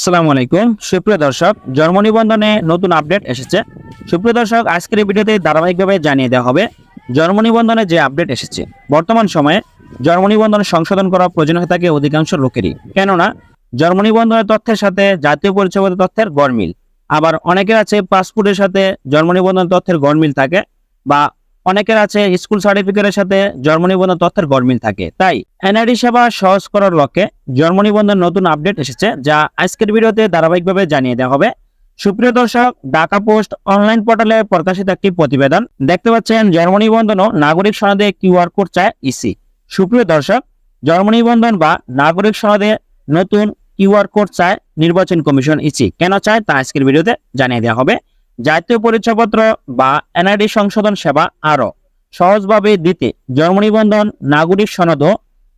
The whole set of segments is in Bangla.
আসসালামু আলাইকুম। সুপ্রিয় দর্শক জন্ম নিবন্ধনে নতুন আপডেট এসেছে। সুপ্রিয় দর্শক, আজকের ভিডিওতে ধারাবাহিকভাবে জানিয়ে দেওয়া হবে জন্ম নিবন্ধনে যে আপডেট এসেছে, বর্তমান সময়ে জন্ম নিবন্ধন সংশোধন করা প্রয়োজন হয়ে থাকে অধিকাংশ লোকেরই। কেননা জন্ম নিবন্ধনের তথ্যের সাথে জাতীয় পরিচয়পত্র তথ্যের গড়মিল। আবার অনেকের আছে পাসপোর্টের সাথে জন্ম নিবন্ধন তথ্যের গড়মিল থাকে, বা অনেকের আছে স্কুল সার্টিফিকেটের সাথে জন্ম নিবন্ধন তথ্যের গড়মিল থাকে। তাই এনআইডি সেবা সহজ করার লক্ষ্যে জন্ম নিবন্ধন নতুন আপডেট এসেছে, যা আজকের ভিডিওতে ধারাবাহিকভাবে জানিয়ে দেওয়া হবে। সুপ্রিয় দর্শক, ঢাকা পোস্ট অনলাইন পোর্টালে প্রকাশিত একটি প্রতিবেদন। দেখতে পাচ্ছেন জন্ম নিবন্ধন ও নাগরিক সনদে কিউআর কোড চায় ইসি। সুপ্রিয় দর্শক জন্ম নিবন্ধন বা নাগরিক সনদে নতুন কিউআর কোড চায় নির্বাচন কমিশন ইসি। কেন চায় তা আজকের ভিডিওতে জানিয়ে দেওয়া হবে। জাতীয় পরিচয়পত্র বা এনআইডি সংশোধন সেবা আরও সহজভাবে দিতে জন্ম নিবন্ধন নাগরিক সনদ ও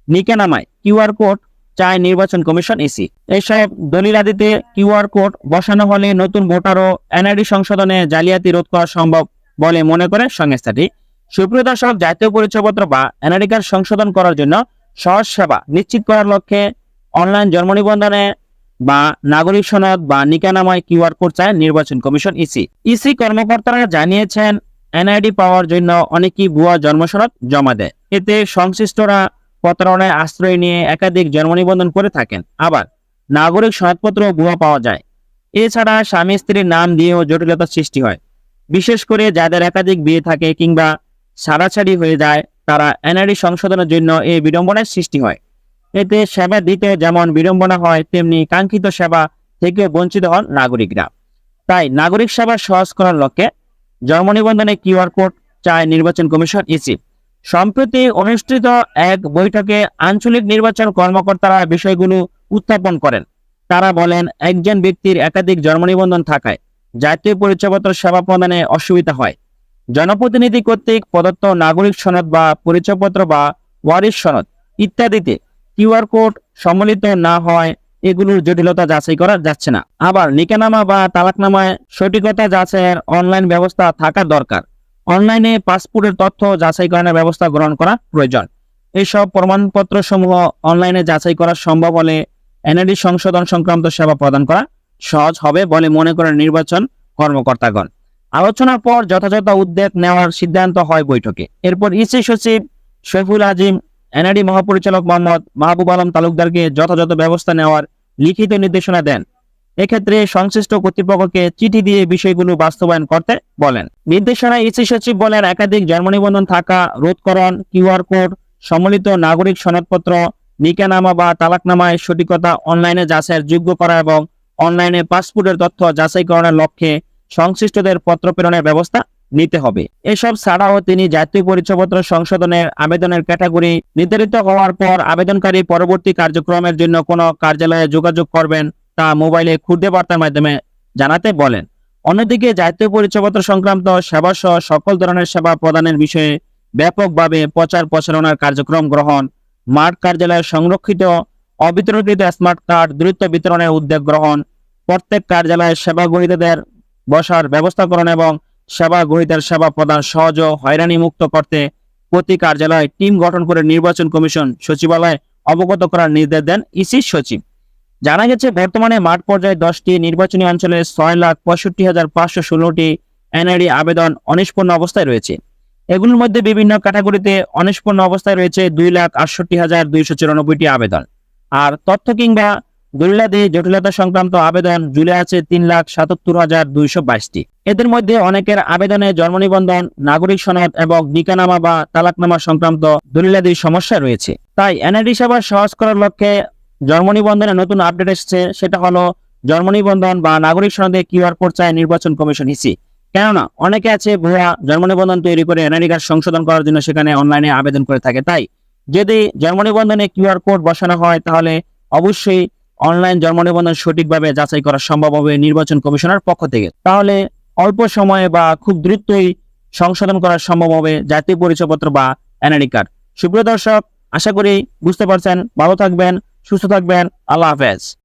নিকেনামায় কিউআর কোড চায় নির্বাচন কমিশন ইসি এইসব দলিলাদিতে কিউআর কোড বসানো হলে নতুন ভোটার ও এনআইডি সংশোধনে জালিয়াতি রোধ করা সম্ভব বলে মনে করে সংস্থাটি। সুপ্রিয় দর্শক, জাতীয় পরিচয়পত্র বা এনআইডি কার্ড সংশোধন করার জন্য সহজ সেবা নিশ্চিত করার লক্ষ্যে অনলাইন জন্ম নিবন্ধনে বা নাগরিক সনদ বা নিকানামায় কিউআর কোড চায় নির্বাচন কমিশন ইসি। ইসি কর্মকর্তারা জানিয়েছেন, এনআইডি পাওয়ার জন্য অনেকেই ভুয়া জন্ম সনদ জমা দেয়। এতে সংশ্লিষ্টরা প্রতারণায় আশ্রয় নিয়ে একাধিক জন্ম নিবন্ধন করে থাকেন। আবার নাগরিক সনদপত্র ভুয়া পাওয়া যায়। এছাড়া স্বামী স্ত্রীর নাম দিয়েও জটিলতার সৃষ্টি হয়। বিশেষ করে যাদের একাধিক বিয়ে থাকে কিংবা ছাড়াছাড়ি হয়ে যায়, তারা এনআইডি সংশোধনের জন্য এই বিড়ম্বনার সৃষ্টি হয়। এতে সেবা দিতে যেমন বিড়ম্বনা হয়, তেমনি কাঙ্ক্ষিত সেবা থেকে বঞ্চিত হন নাগরিকরা। তাই নাগরিক সেবা সহজ করার লক্ষ্যে জন্ম নিবন্ধনে কিউআর কোড চায় নির্বাচন কমিশন ইসি। সম্প্রতি অনুষ্ঠিত এক বৈঠকে আঞ্চলিক নির্বাচন কর্মকর্তারা বিষয়গুলো উত্থাপন করেন। তারা বলেন, একজন ব্যক্তির একাধিক জন্ম নিবন্ধন থাকায় জাতীয় পরিচয়পত্র সেবা প্রদানে অসুবিধা হয়। জনপ্রতিনিধি কর্তৃক প্রদত্ত নাগরিক সনদ বা পরিচয়পত্র বা ওয়ারিশ সনদ ইত্যাদিতে কিউআর কোড সম্মিলিত না হয় এগুলোর জটিলতা যাচাই করা যাচ্ছে না। আবার নিকানামা বা তালাকনামায় সঠিকতা যাচাইয়ের অনলাইন ব্যবস্থা থাকা দরকার। অনলাইনে পাসপোর্টের তথ্য যাচাইকরণের ব্যবস্থা গ্রহণ করা প্রয়োজন। এইসব প্রমাণপত্র সমূহ অনলাইনে যাচাই করা সম্ভব হলে এনআইডি সংশোধন সংক্রান্ত সেবা প্রদান করা সহজ হবে বলে মনে করেন নির্বাচন কর্মকর্তাগণ। আলোচনার পর যথাযথ উদ্যোগ নেওয়ার সিদ্ধান্ত হয় বৈঠকে। এরপর ইসি সচিব শৈফুল আজিম এনআইডি মহাপরিচালক মোহাম্মদ মাহবুব আলম তালুকদারকে যথাযথ ব্যবস্থা নেওয়ার লিখিত নির্দেশনা দেন। এক্ষেত্রে সংশ্লিষ্ট কর্তৃপক্ষকে চিঠি দিয়ে বিষয়গুলো বাস্তবায়ন করতে বলেন। নির্দেশনায় ইসি সচিব বলেন, একাধিক জন্ম নিবন্ধন থাকা রোধকরণ কিউআর কোড সম্মিলিত নাগরিক সনদপত্র, নিকানামা বা তালাকনামায় সঠিকতা অনলাইনে যাচাইয়ের যোগ্য করা এবং অনলাইনে পাসপোর্টের তথ্য যাচাইকরণের লক্ষ্যে সংশ্লিষ্টদের পত্র প্রেরণের ব্যবস্থা নিতে হবে। এসব ছাড়াও তিনি জাতীয় পরিচয়পত্র সংশোধনের আবেদনের ক্যাটাগরি নির্ধারিত হওয়ার পর আবেদনকারী পরবর্তী কার্যক্রমের জন্য কোনো কার্যালয়ে যোগাযোগ করবেন তা মোবাইলে খুদে বার্তার মাধ্যমে জানাতে বলেন। অন্যদিকে জাতীয় পরিচয়পত্র সংক্রান্ত সেবা সহ সকল ধরনের সেবা প্রদানের বিষয়ে ব্যাপকভাবে প্রচার প্রচারণার কার্যক্রম গ্রহণ, মাঠ কার্যালয়ে সংরক্ষিত, অবিতরণকৃত স্মার্ট কার্ড দ্রুত বিতরণের উদ্যোগ গ্রহণ, প্রত্যেক কার্যালয়ে সেবা গ্রহীতাদের বসার ব্যবস্থাকরণ এবং সেবা গ্রহীতার সেবা প্রদান সহজ ও হয়রানি মুক্ত করতে প্রতি কার্যালয়ে টিম গঠন করে নির্বাচন কমিশন সচিবালয়ে অবগত করার নির্দেশ দেন ইসি সচিব। জানা গেছে, বর্তমানে মাঠ পর্যায়ে দশটি নির্বাচনী অঞ্চলে ছয় লাখ পঁয়ষট্টি হাজার পাঁচশো ষোলোটি এনআইডি আবেদন অনিষ্পন্ন অবস্থায় রয়েছে। এগুলোর মধ্যে বিভিন্ন ক্যাটাগরিতে অনিষ্পন্ন অবস্থায় রয়েছে দুই লাখ আটষট্টি হাজার দুইশো চুরানব্বইটি আবেদন। আর তথ্য কিংবা দলিলাদি জটিলতা সংক্রান্ত আবেদন জুলে আছে তিন লাখ সাতাত্তর হাজার দুইশো বাইশটি। এদের মধ্যে অনেকের আবেদনে জন্ম নিবন্ধন, নাগরিক সনদ এবং নিকানামা বা তালাকনামা সংক্রান্ত দলিলাদির সমস্যা রয়েছে। তাই এনআইডি সেবা সহজ করার লক্ষ্যে জন্ম নিবন্ধনে নতুন আপডেট এসেছে, সেটা হলো জন্ম নিবন্ধন বা নাগরিক সনদে কিউআর কোড চায় নির্বাচন কমিশন ইসি। কেননা অনেকে আছে ভুয়া জন্ম নিবন্ধন তৈরি করে এনআইডি কার্ড সংশোধন করার জন্য সেখানে অনলাইনে আবেদন করে থাকে। তাই যদি জন্ম নিবন্ধনে কিউআর কোড বসানো হয়, তাহলে অবশ্যই অনলাইন জন্ম নিবন্ধন সঠিকভাবে যাচাই করা সম্ভব হবে নির্বাচন কমিশনের পক্ষ থেকে। তাহলে অল্প সময়ে বা খুব দ্রুতই সংশোধন করা সম্ভব হবে জাতীয় পরিচয়পত্র বা এনআইডি কার্ড। সুপ্রিয় দর্শক, আশা করি বুঝতে পারছেন। ভালো থাকবেন, সুস্থ থাকবেন। আল্লাহ হাফেজ।